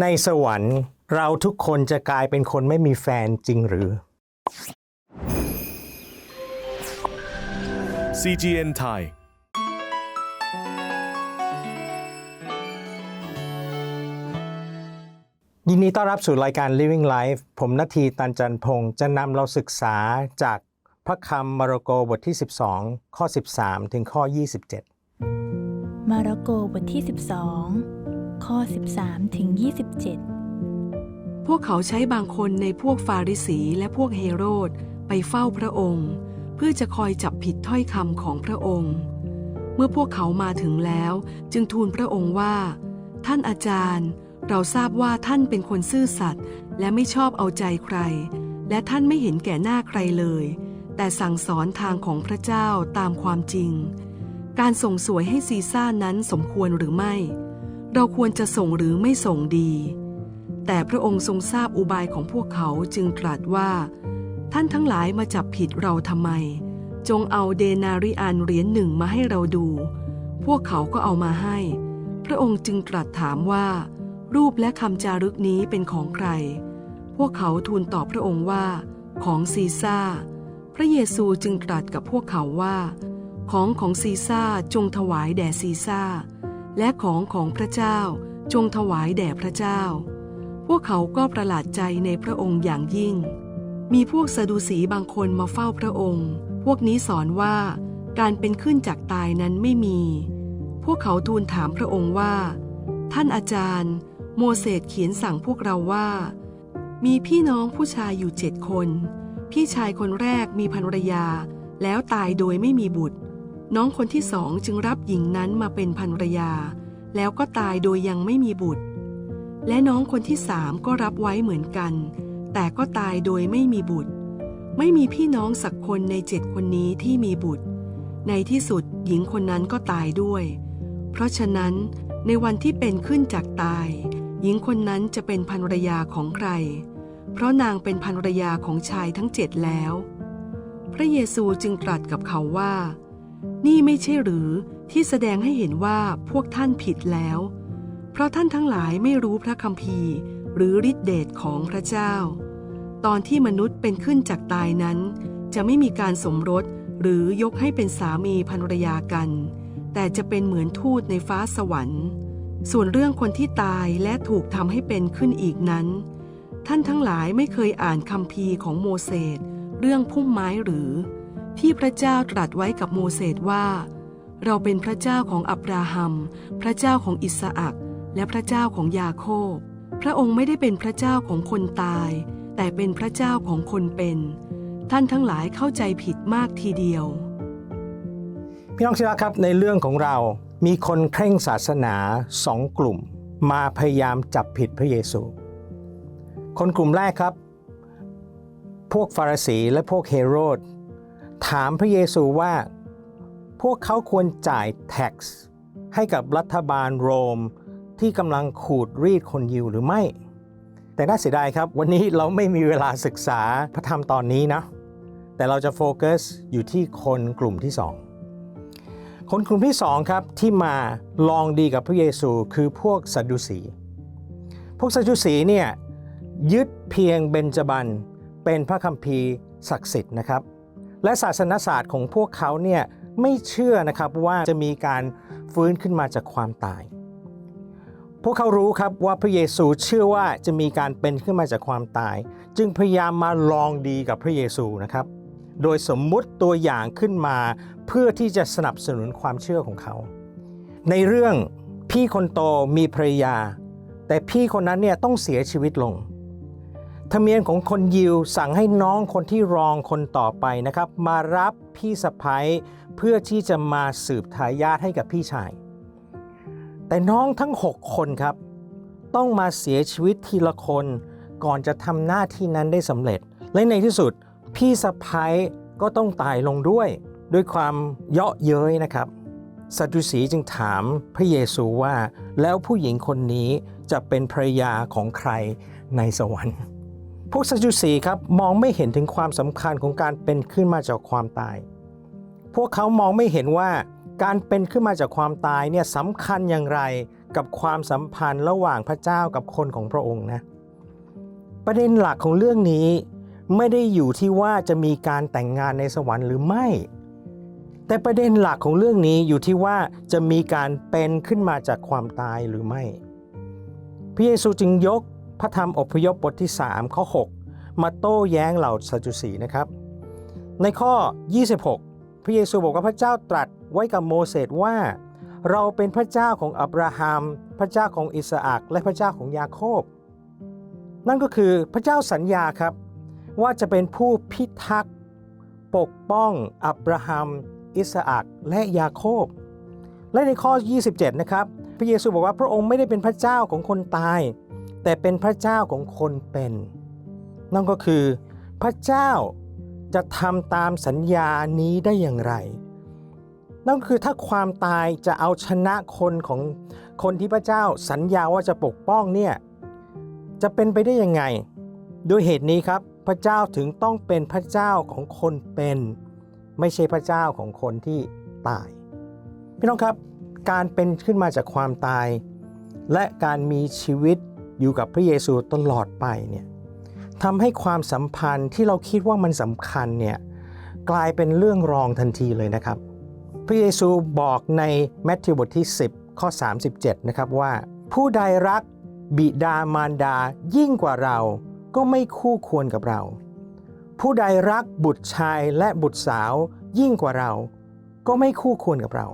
ในสวรรค์เราทุกคนจะกลายเป็นคนไม่มีแฟนจริงหรือ CGN Thai ยินดีต้อนรับสู่รายการ Living Life ผมนาทีตันจันพงศ์จะนำเราศึกษาจากพระคำมาระโกบทที่ 12 ข้อ 13 ถึงข้อ 27 มาระโกบทที่ 12 ข้อ 13 ถึง 27 พวกเขาใช้บางคนในพวกฟาริสีและพวกเฮโรดไปเฝ้าพระองค์ เพื่อจะคอยจับผิดถ้อยคำของพระองค์ เมื่อพวกเขามาถึงแล้ว จึงทูลพระองค์ว่า ท่านอาจารย์ เราทราบว่าท่านเป็นคนซื่อสัตย์และไม่ชอบเอาใจใคร และท่านไม่เห็นแก่หน้าใครเลย แต่สั่งสอนทางของพระเจ้าตามความจริงการส่งสวยให้ซีซ่านั้นสมควรหรือไม่ เราควรจะส่งหรือไม่ส่งดี แต่พระองค์ทรงทราบอุบายของพวกเขาจึงตรัสว่า ท่านทั้งหลายมาจับผิดเราทำไม จงเอาเดนาริอันเหรียญหนึ่งมาให้เราดู พวกเขาก็เอามาให้ พระองค์จึงตรัสถามว่า รูปและคำจารึกนี้เป็นของใคร พวกเขาทูลตอบพระองค์ว่า ของซีซ่า พระเยซูจึงตรัสกับพวกเขาว่า ของของซีซ่าจงถวายแด่ซีซ่า และของของพระเจ้าจงถวายแด่พระเจ้า พวกเขาก็ประหลาดใจในพระองค์อย่างยิ่ง มีพวกสะดูสีบางคนมาเฝ้าพระองค์ พวกนี้สอนว่าการเป็นขึ้นจากตายนั้นไม่มี พวกเขาทูลถามพระองค์ว่า ท่านอาจารย์ โมเสสเขียนสั่งพวกเราว่า มีพี่น้องผู้ชายอยู่เจ็ดคน พี่ชายคนแรกมีภรรยาแล้วตายโดยไม่มีบุตร น้องคนที่สองจึงรับหญิงนั้นมาเป็นภรรยา แล้วก็ตายโดยยังไม่มีบุตร และน้องคนที่สามก็รับไว้เหมือนกัน แต่ก็ตายโดยไม่มีบุตร ไม่มีพี่น้องสักคนในเจ็ดคนนี้ที่มีบุตร ในที่สุดหญิงคนนั้นก็ตายด้วย เพราะฉะนั้นในวันที่เป็นขึ้นจากตาย หญิงคนนั้นจะเป็นภรรยาของใคร เพราะนางเป็นภรรยาของชายทั้งเจ็ดแล้ว พระเยซูจึงตรัสกับเขาว่า นี่ไม่ใช่หรือที่แสดงให้เห็นว่าพวกท่านผิดแล้ว เพราะท่านทั้งหลายไม่รู้พระคัมภีร์ หรือฤทธิเดชของพระเจ้า ตอนที่มนุษย์เป็นขึ้นจากตายนั้น จะไม่มีการสมรสหรือยกให้เป็นสามีภรรยากัน แต่จะเป็นเหมือนทูตในฟ้าสวรรค์ ส่วนเรื่องคนที่ตายและถูกทำให้เป็นขึ้นอีกนั้น ท่านทั้งหลายไม่เคยอ่านคัมภีร์ของโมเสสเรื่องพุ่มไม้หรือ ที่พระเจ้าตรัสไว้กับโมเสสว่า เราเป็นพระเจ้าของอับราฮัม พระเจ้าของอิสอักและพระเจ้าของยาโคบ พระองค์ไม่ได้เป็นพระเจ้าของคนตาย แต่เป็นพระเจ้าของคนเป็น ท่านทั้งหลายเข้าใจผิดมากทีเดียว พี่น้องที่รักครับในเรื่องของเรามีคนเคร่งศาสนาสองกลุ่ม มาพยายามจับผิดพระเยซู คนกลุ่มแรกครับ พวกฟาริสีและพวกเฮโรด ถามพระเยซูว่า พวกเขาควรจ่าย tax ให้กับรัฐบาลโรมที่กำลังขูดรีดคนยิวหรือไม่ แต่น่าเสียดายครับ วันนี้เราไม่มีเวลาศึกษาพระธรรมตอนนี้นะ แต่เราจะโฟกัสอยู่ที่คนกลุ่มที่สองคนกลุ่มที่สองครับที่มาลองดีกับพระเยซูคือพวกสัดดุสี พวกสัดดุสีเนี่ยยึดเพียงเบญจบันเป็นพระคัมภีร์ศักดิ์สิทธิ์นะครับ และศาสนศาสตร์ของพวกเขาเนี่ยไม่เชื่อนะครับว่าจะมีการฟื้นขึ้นมาจากความตาย พวกเขารู้ครับว่าพระเยซูเชื่อว่าจะมีการเป็นขึ้นมาจากความตาย จึงพยายามมาลองดีกับพระเยซูนะครับ โดยสมมุติตัวอย่างขึ้นมาเพื่อที่จะสนับสนุนความเชื่อของเขา ในเรื่องพี่คนโตมีภรรยา แต่พี่คนนั้นเนี่ยต้องเสียชีวิตลง ธรรมเนียมของคนยิวสั่งให้น้องคนที่รองคนต่อไปนะครับ มารับพี่สะพ้ยเพื่อที่จะมาสืบทายาทให้กับพี่ชาย แต่น้องทั้ง 6 คนครับ ต้องมาเสียชีวิตทีละคนก่อนจะทำหน้าที่นั้นได้สำเร็จ และในที่สุดพี่สะพ้ยก็ต้องตายลงด้วย ด้วยความเยาะเย้ยนะครับสัตุสีจึงถามพระเยซูว่า แล้วผู้หญิงคนนี้จะเป็นภรรยาของใครในสวรรค์ พวกสัตดุสีครับมองไม่เห็นถึงความสำคัญของการเป็นขึ้นมาจากความตาย พวกเขามองไม่เห็นว่าการเป็นขึ้นมาจากความตายเนี่ยสำคัญอย่างไรกับความสัมพันธ์ระหว่างพระเจ้ากับคนของพระองค์นะ ประเด็นหลักของเรื่องนี้ไม่ได้อยู่ที่ว่าจะมีการแต่งงานในสวรรค์หรือไม่ แต่ประเด็นหลักของเรื่องนี้อยู่ที่ว่าจะมีการเป็นขึ้นมาจากความตายหรือไม่ พระเยซูจึงยก พระธรรมอพยพบทที่ 3 ข้อ 6 มาโต้แย้งเหล่าสัจจุสีนะครับ ในข้อ 26 พระเยซูบอกว่าพระเจ้าตรัสไว้กับโมเสสว่า เราเป็นพระเจ้าของอับราฮัม พระเจ้าของอิสอักและพระเจ้าของยาโคบ นั่นก็คือพระเจ้าสัญญาครับ ว่าจะเป็นผู้พิทักษ์ปกป้องอับราฮัม อิสอักและยาโคบ และในข้อ 27 นะครับ พระเยซูบอกว่าพระองค์ไม่ได้เป็นพระเจ้าของคนตาย แต่เป็นพระเจ้าของคนเป็น นั่นก็คือพระเจ้าจะทำตามสัญญานี้ได้อย่างไร นั่นคือถ้าความตายจะเอาชนะคนของคนที่พระเจ้าสัญญาว่าจะปกป้องเนี่ยจะเป็นไปได้ยังไง ด้วยเหตุนี้ครับพระเจ้าถึงต้องเป็นพระเจ้าของคนเป็น ไม่ใช่พระเจ้าของคนที่ตาย พี่น้องครับ การเป็นขึ้นมาจากความตาย และการมีชีวิต อยู่กับพระเยซูตลอดไปเนี่ยทำให้ความสัมพันธ์ที่เราคิดว่ามันสำคัญเนี่ยกลายเป็นเรื่องรองทันทีเลยนะครับ พระเยซูบอกในแมทธิวบทที่ 10 ข้อ 37 นะครับว่า ผู้ใดรักบิดามารดายิ่งกว่าเราก็ไม่คู่ควรกับเรา ผู้ใดรักบุตรชายและบุตรสาวยิ่งกว่าเรา ก็ไม่คู่ควรกับเรา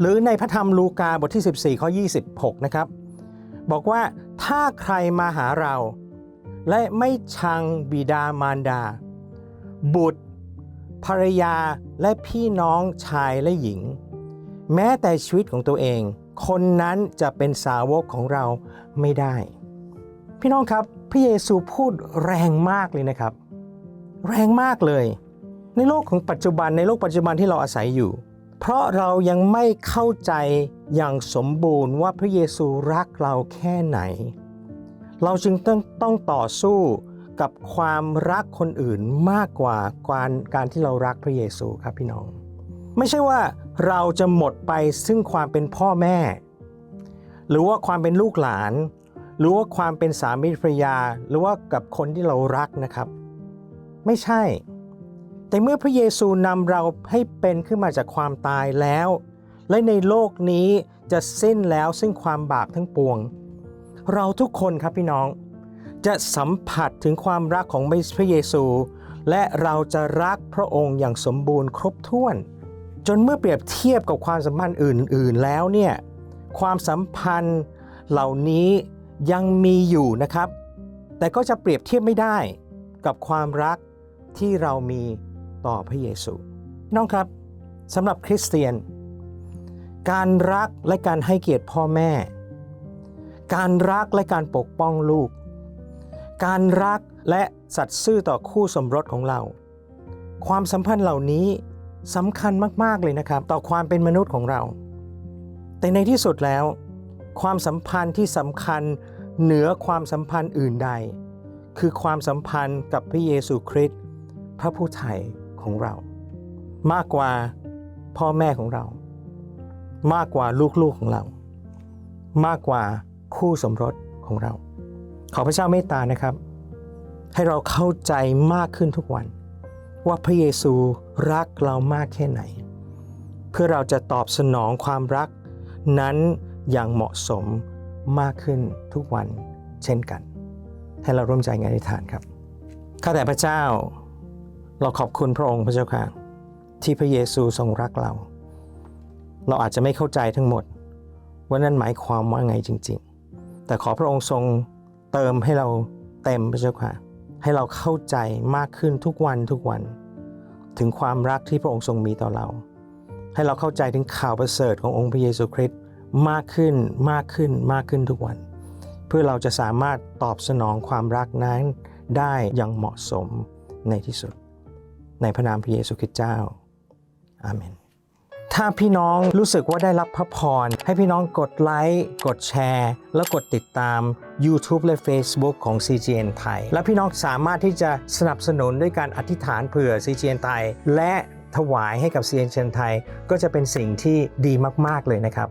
หรือในพระธรรมลูกาบทที่ 14 ข้อ 26 นะครับ บอกว่าถ้าใครมาหาเรา และไม่ชังบิดามารดา บุตร ภรรยาและพี่น้องชายและหญิง แม้แต่ชีวิตของตัวเอง คนนั้นจะเป็นสาวกของเราไม่ได้ พี่น้องครับพระเยซูพูดแรงมากเลยนะครับ แรงมากเลย ในโลกของปัจจุบันในโลกปัจจุบันที่เราอาศัยอยู่ เพราะเรายังไม่เข้าใจอย่างสมบูรณ์ว่าพระเยซูรักเราแค่ไหน เราจึงต้องต้องต่อสู้กับความรักคนอื่นมากกว่าการการที่เรารักพระเยซูครับพี่น้อง ไม่ใช่ว่าเราจะหมดไปซึ่งความเป็นพ่อแม่ หรือว่าความเป็นลูกหลาน หรือว่าความเป็นสามีภรรยา หรือว่ากับคนที่เรารักนะครับ ไม่ใช่ แต่เมื่อพระเยซูนำเราให้เป็นขึ้นมาจากความตายแล้ว และในโลกนี้จะสิ้นแล้วซึ่งความบาปทั้งปวง เราทุกคนครับพี่น้อง จะสัมผัสถึงความรักของพระเยซู และเราจะรักพระองค์อย่างสมบูรณ์ครบถ้วน จนเมื่อเปรียบเทียบกับความสัมพันธ์อื่น ๆ แล้วเนี่ยความสัมพันธ์เหล่านี้ยังมีอยู่นะครับ แต่ก็จะเปรียบเทียบไม่ได้กับความรักที่เรามี ต่อพระเยซูน้องครับสำหรับคริสเตียน การรักและการให้เกียรติพ่อแม่ การรักและการปกป้องลูก การรักและสัตย์ซื่อต่อคู่สมรสของเรา ความสัมพันธ์เหล่านี้สำคัญมาก ๆ เลยนะครับ ต่อความเป็นมนุษย์ของเรา แต่ในที่สุดแล้ว ความสัมพันธ์ที่สำคัญเหนือความสัมพันธ์อื่นใด คือความสัมพันธ์กับพระเยซูคริสต์พระผู้ไถ่ ของเรา มากกว่าพ่อแม่ของเรา มากกว่าลูกๆของเรา มากกว่าคู่สมรสของเรา ขอพระเจ้าเมตตานะครับ ให้เราเข้าใจมากขึ้นทุกวัน ว่าพระเยซูรักเรามากแค่ไหน เพื่อเราจะตอบสนองความรักนั้นอย่างเหมาะสมมากขึ้นทุกวันเช่นกัน ให้เราร่วมใจงานอธิษฐานครับ ข้าแต่พระเจ้า เราขอบคุณพระองค์พระเจ้าค่ะ ที่พระเยซูทรงรักเรา เราอาจจะไม่เข้าใจทั้งหมด ว่านั่นหมายความว่าไงจริง ๆ แต่ขอพระองค์ทรงเติมให้เราเต็มพระเจ้าค่ะ ให้เราเข้าใจมากขึ้นทุกวันทุกวัน ถึงความรักที่พระองค์ทรงมีต่อเรา ให้เราเข้าใจถึงข่าวประเสริฐขององค์พระเยซูคริสต์มากขึ้นมากขึ้นมากขึ้นทุกวัน เพื่อเราจะสามารถตอบสนองความรักนั้นได้อย่างเหมาะสมในที่สุด ในพระนามพระเยซูคริสต์เจ้า อาเมน ถ้าพี่น้องรู้สึกว่าได้รับพระพร ให้พี่น้องกดไลค์ กดแชร์ แล้วกดติดตาม YouTube และ Facebook ของ CGN ไทย และพี่น้องสามารถที่จะสนับสนุนด้วยการอธิษฐานเผื่อ CGN ไทย และถวายให้กับ CGN ไทย ก็จะเป็นสิ่งที่ดีมาก ๆ เลยนะครับ